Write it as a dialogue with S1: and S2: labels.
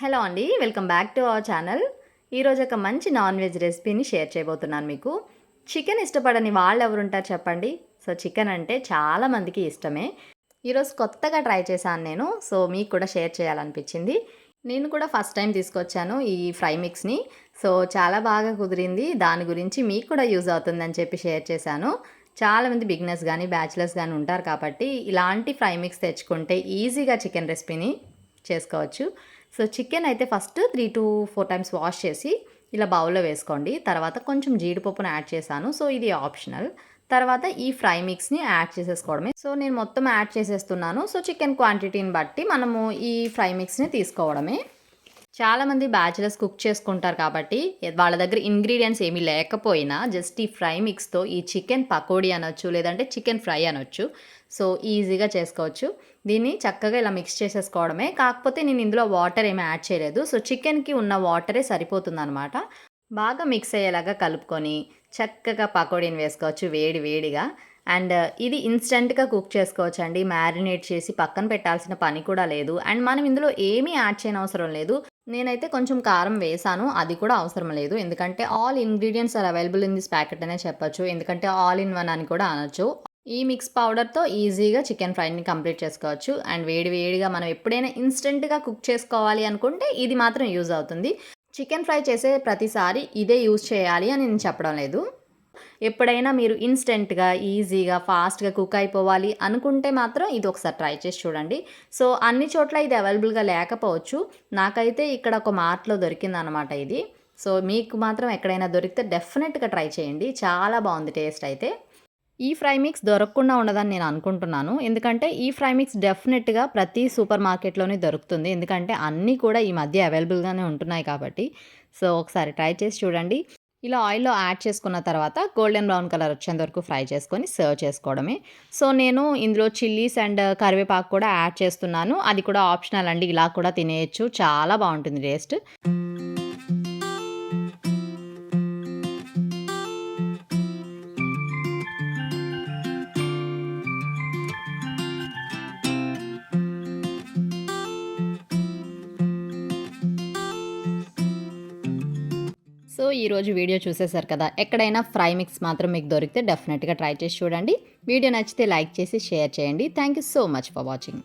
S1: Hello అండి welcome back to our channel. ఈరోజు ఒక మంచి నాన్ వెజ్ రెసిపీని షేర్ చేయబోతున్నాను మీకు. చికెన్ ఇష్టపడని వాళ్ళు ఎవరు ఉంటారు చెప్పండి? సో చికెన్ అంటే చాలామందికి ఇష్టమే. ఈరోజు కొత్తగా ట్రై చేశాను నేను సో మీకు కూడా షేర్ చేయాలనిపించింది. నేను కూడా ఫస్ట్ టైం తీసుకొచ్చాను ఈ ఫ్రై మిక్స్ని. సో చాలా బాగా కుదిరింది దాని గురించి మీకు కూడా యూజ్ అవుతుందని చెప్పి షేర్ చేశాను. చాలామంది బిగినర్స్ కానీ బ్యాచిలర్స్ కానీ ఉంటారు కాబట్టి ఇలాంటి ఫ్రై మిక్స్ తెచ్చుకుంటే ఈజీగా చికెన్ రెసిపీని చేసుకోవచ్చు. సో చికెన్ అయితే first three to four times wash చేసి ఇలా బౌల్లో వేసుకోండి. తర్వాత కొంచెం జీడిపప్పును యాడ్ చేశాను. సో ఇది ఆప్షనల్. తర్వాత ఈ ఫ్రై మిక్స్ని యాడ్ చేసేసుకోవడమే. సో నేను మొత్తం యాడ్ చేసేస్తున్నాను. సో చికెన్ క్వాంటిటీని బట్టి మనము ఈ ఫ్రై మిక్స్ని తీసుకోవడమే. చాలామంది బ్యాచిలర్స్ కుక్ చేసుకుంటారు కాబట్టి వాళ్ళ దగ్గర ఇంగ్రీడియంట్స్ ఏమీ లేకపోయినా జస్ట్ ఈ ఫ్రై మిక్స్తో ఈ చికెన్ పకోడీ అనొచ్చు లేదంటే చికెన్ ఫ్రై అనొచ్చు. సో ఈజీగా చేసుకోవచ్చు. దీన్ని చక్కగా ఇలా మిక్స్ చేసేసుకోవడమే. కాకపోతే నేను ఇందులో వాటర్ ఏమీ యాడ్ చేయలేదు. సో చికెన్కి ఉన్న వాటరే సరిపోతుంది అనమాట బాగా మిక్స్ అయ్యేలాగా కలుపుకొని చక్కగా పకోడీని వేసుకోవచ్చు వేడి వేడిగా. అండ్ uh, ఇది ఇన్స్టెంట్గా కుక్ చేసుకోవచ్చు అండి మ్యారినేట్ చేసి పక్కన పెట్టాల్సిన పని కూడా లేదు. అండ్ మనం ఇందులో ఏమీ యాడ్ చేయని అవసరం లేదు. నేనైతే కొంచెం కారం వేసాను. అది కూడా అవసరం లేదు. ఎందుకంటే all ingredients are available in this packet అనే చెప్పొచ్చు. ఎందుకంటే ఆల్ ఇన్ వన్ అని కూడా అనొచ్చు. ఈ మిక్స్ పౌడర్తో ఈజీగా చికెన్ ఫ్రైని కంప్లీట్ చేసుకోవచ్చు. అండ్ వేడి వేడిగా మనం ఎప్పుడైనా ఇన్స్టెంట్గా కుక్ చేసుకోవాలి అనుకుంటే ఇది మాత్రం యూజ్ అవుతుంది. చికెన్ ఫ్రై చేసే ప్రతిసారి ఇదే యూజ్ చేయాలి అని నేను చెప్పడం లేదు. ఎప్పుడైనా మీరు ఇన్స్టెంట్గా ఈజీగా ఫాస్ట్గా కుక్ అయిపోవాలి అనుకుంటే మాత్రం ఇది ఒకసారి ట్రై చేసి చూడండి. సో అన్ని చోట్ల ఇది అవైలబుల్గా లేకపోవచ్చు. నాకైతే ఇక్కడ ఒక మార్ట్లో దొరికిందనమాట ఇది. సో మీకు మాత్రం ఎక్కడైనా దొరికితే డెఫినెట్గా ట్రై చేయండి. చాలా బాగుంది టేస్ట్ అయితే. ఈ ఫ్రై మిక్స్ దొరకకుండా ఉండదని నేను అనుకుంటున్నాను. ఎందుకంటే ఈ ఫ్రై మిక్స్ డెఫినెట్గా ప్రతి సూపర్ మార్కెట్లోనే దొరుకుతుంది. ఎందుకంటే అన్నీ కూడా ఈ మధ్య అవైలబుల్గానే ఉంటున్నాయి కాబట్టి. సో ఒకసారి ట్రై చేసి చూడండి. ఇలా ఆయిల్లో యాడ్ చేసుకున్న తర్వాత గోల్డెన్ బ్రౌన్ కలర్ వచ్చేంత వరకు ఫ్రై చేసుకొని సర్వ్ చేసుకోవడమే. సో నేను ఇందులో చిల్లీస్ అండ్ కరివేపాకు కూడా యాడ్ చేస్తున్నాను. అది కూడా ఆప్షనల్ అండి. ఇలా కూడా తినేయచ్చు. చాలా బాగుంటుంది టేస్ట్. సో ఈరోజు వీడియో చూసేశారు కదా ఎక్కడైనా ఫ్రై మిక్స్ మాత్రం మీకు దొరికితే డెఫినెట్గా ట్రై చేసి చూడండి. వీడియో నచ్చితే లైక్ చేసి షేర్ చేయండి. Thank you so much for watching.